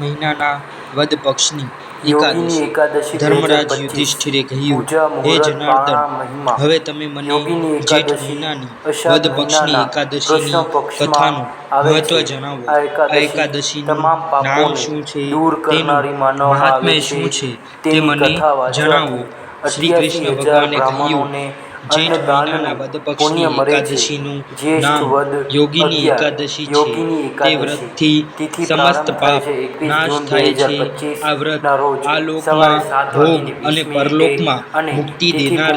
મહિનાના વદ પક્ષની એકાદશી. ધર્મરાજ યુધિષ્ઠિરે કહ્યું હે જનાર્દન હવે તમે મને જેઠ મહિનાની વદ પક્ષની એકાદશીની કથાનું મહત્વ જણાવો. આ આ એકાદશી એકાદશીનું નામ શું છે? તેનું મહાત્મ્ય શું છે? તે મને જણાવો. શ્રી કૃષ્ણ ભગવાને કહ્યું જેઠ મહિનાના વદ પક્ષની એકાદશીનું નામ યોગીની એકાદશી છે. તે વ્રતથી સમસ્ત પાપ નાશ થાય છે. આ વ્રત આ લોકમાં ભોગ અને પરલોકમાં મુક્તિ દેનાર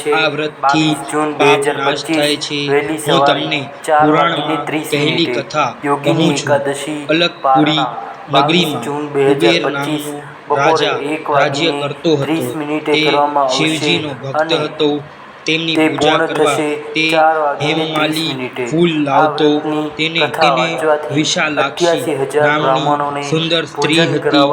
છે. આ વ્રતથી 22 પાપ નાશ થાય છે. હું તમને પુરાણમાં કહેલી કથા યોગીની કહું છું. પારણા નગરીમાં 22 જૂન કુબેર 2025 નામનો રાજા રાજ્ય કરતો હતો. 30 મિનિટે તે શિવજીનો ભક્ત હતો. તેમની પૂજા કરવા તે હેમમાલી ફૂલ લાવતો તેને તેને વિશાલાક્ષી નામની સુંદર સ્ત્રી હતી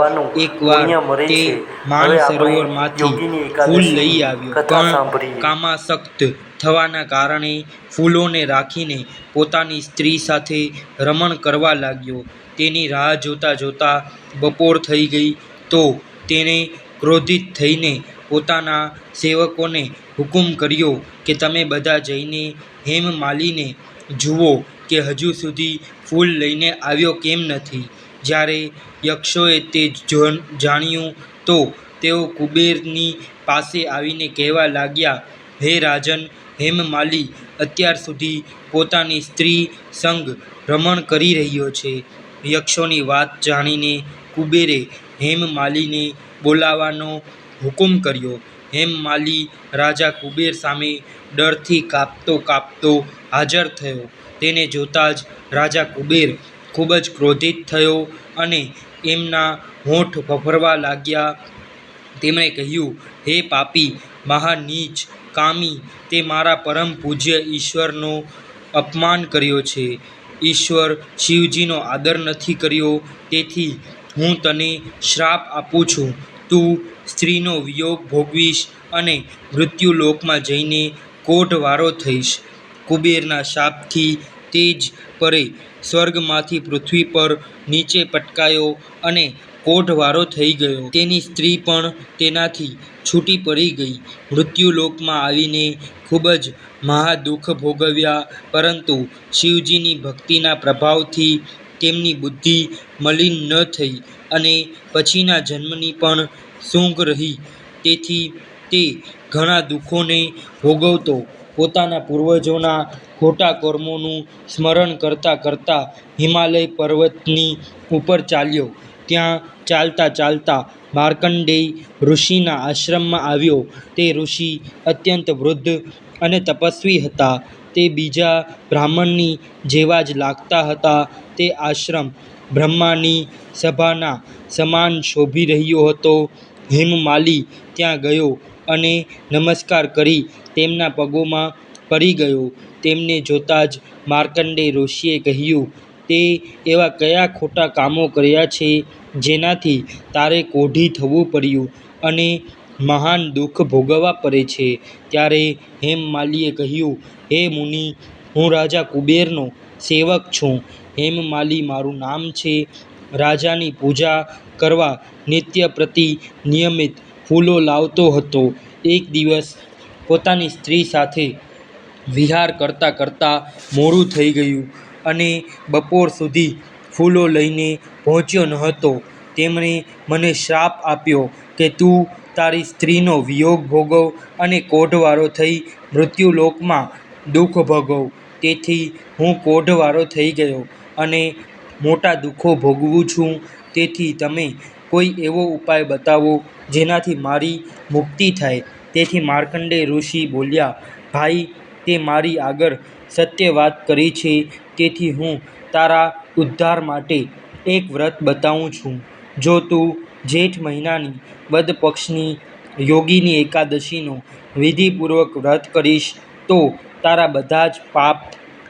એકવાર તે. માન સરોવરમાંથી ફૂલ લઈ આવ્યો પણ. કામાસક્ત થવાના કારણે ફૂલોને રાખીને પોતાની સ્ત્રી સાથે રમણ કરવા લાગ્યો તેની રાહ જોતા જોતા બપોર થઈ ગઈ તો તેણે ક્રોધિત થઈને પોતાના સેવકોને હુકમ કર્યો કે તમે બધા જઈને હેમમાલીને જુઓ કે હજુ સુધી ફૂલ લઈને આવ્યો કેમ નથી. જ્યારે યક્ષોએ તે જાણ્યું, તો તેઓ કુબેરની પાસે આવીને કહેવા લાગ્યા, હે રાજન હેમમાલી અત્યાર સુધી પોતાની સ્ત્રી સંગ રમણ કરી રહ્યો છે. યક્ષોની વાત જાણીને કુબેરે હેમમાલીને બોલાવવાનો હુકમ કર્યો. હેમમાલી રાજા કુબેર સામે ડરથી કાપતો કાપતો હાજર થયો. તેને જોતાં જ રાજા કુબેર ખૂબ જ ક્રોધિત થયો અને એમના હોઠ ફફરવા લાગ્યા. તેમણે કહ્યું, હે પાપી મહાનીચ કામી, તે મારા પરમ પૂજ્ય ઈશ્વરનો અપમાન કર્યો છે. ઈશ્વર શિવજીનો આદર નથી કર્યો, તેથી હું તને શ્રાપ આપું છું. તું સ્ત્રીનો વિયોગ ભોગવીશ અને મૃત્યુલોકમાં જઈને કોટવારો થઈશ. કુબેરના શાપથી તે જ પરે સ્વર્ગમાંથી પૃથ્વી પર નીચે પટકાયો અને કોટવારો થઈ ગયો. તેની સ્ત્રી પણ તેનાથી છૂટી પડી ગઈ. મૃત્યુલોકમાં આવીને ખૂબ જ મહાદુઃખ ભોગવ્યા, પરંતુ શિવજીની ભક્તિના પ્રભાવથી તેમની બુદ્ધિ મલિન ન થઈ અને પછીના જન્મની પણ સૂંઘ રહી. તેથી તે ઘણા દુઃખોને ભોગવતો. પોતાના પૂર્વજોના ખોટા કર્મોનું સ્મરણ કરતાં કરતાં હિમાલય પર્વતની ઉપર ચાલ્યો. ત્યાં ચાલતા ચાલતા માર્કંડેય ઋષિના આશ્રમમાં આવ્યો. તે ઋષિ અત્યંત વૃદ્ધ અને તપસ્વી હતા. તે બીજા બ્રાહ્મણની જેવા જ લાગતા હતા. તે આશ્રમ બ્રહ્માની સભાના સમાન શોભી રહ્યો હતો. હેમમાલી ત્યાં ગયો અને નમસ્કાર કરી તેમના પગોમાં પડી ગયો. તેમને જોતાં જ માર્કંડેય ઋષિએ કહ્યું તે એવા કયા ખોટા કામો કર્યા છે જેનાથી તારે કોઢી થવું પડ્યું અને મહાન દુઃખ ભોગવવા પડે છે? ત્યારે હેમમાલીએ કહ્યું, હે મુનિ, હું રાજા કુબેરનો સેવક છું. હેમમાલી મારું નામ છે. રાજાની પૂજા કરવા નિત્ય પ્રતિ નિયમિત ફૂલો લાવતો હતો. એક દિવસ પોતાની સ્ત્રી સાથે વિહાર કરતાં કરતાં મોડું થઈ ગયું. અને બપોર સુધી ફૂલો લઈને પહોંચ્યો ન હતો. તેમણે મને શ્રાપ આપ્યો કે તું તારી સ્ત્રીનો વિયોગ ભોગવ અને કોઢવારો થઈ મૃત્યુલોકમાં દુઃખ ભોગવ. તેથી હું કોઢવારો થઈ ગયો અને મોટા દુઃખો ભોગવું છું. તેથી તમે કોઈ એવો ઉપાય બતાવો જેનાથી મારી મુક્તિ થાય. તેથી માર્કંડેય ઋષિ બોલ્યા, ભાઈ તે મારી આગળ સત્ય વાત કરી છે, તેથી હું તારા ઉદ્ધાર માટે એક વ્રત બતાવું છું. જો તું જેઠ મહિનાની વદ પક્ષની યોગીની એકાદશીનો વિધિપૂર્વક વ્રત કરીશ, તો તારા બધા જ પાપ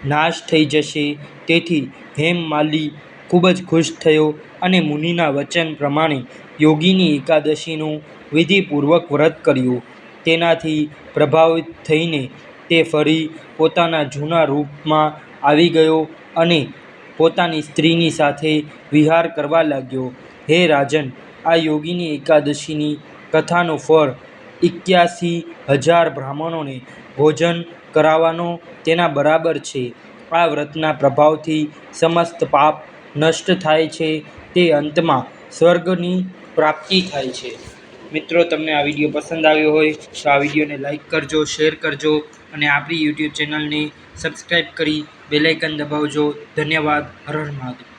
નાશ થઈ જશે. તેથી હેમ માલી ખૂબ જ ખુશ થયો અને મુનિના વચન પ્રમાણે યોગીની એકાદશીનું વિધિપૂર્વક વ્રત કર્યું. તેનાથી પ્રભાવિત થઈને તે ફરી પોતાના જૂના રૂપમાં આવી ગયો અને પોતાની સ્ત્રીની સાથે વિહાર કરવા લાગ્યો. હે રાજન, આ યોગીની એકાદશીની કથાનું ફળ એક્યાસી હજાર બ્રાહ્મણોને ભોજન કરાવવાનો તેના બરાબર છે. આ વ્રતના પ્રભાવથી સમસ્ત પાપ નષ્ટ થાય છે. તે અંતમાં સ્વર્ગની પ્રાપ્તિ થાય છે. મિત્રો, તમને આ વીડિયો પસંદ આવ્યો હોય તો આ વિડીયોને લાઈક કરજો, શેર કરજો અને આપણી યુટ્યુબ ચેનલને સબસ્ક્રાઈબ કરી બેલાઇકન દબાવજો. ધન્યવાદ. હર મહાદેવ.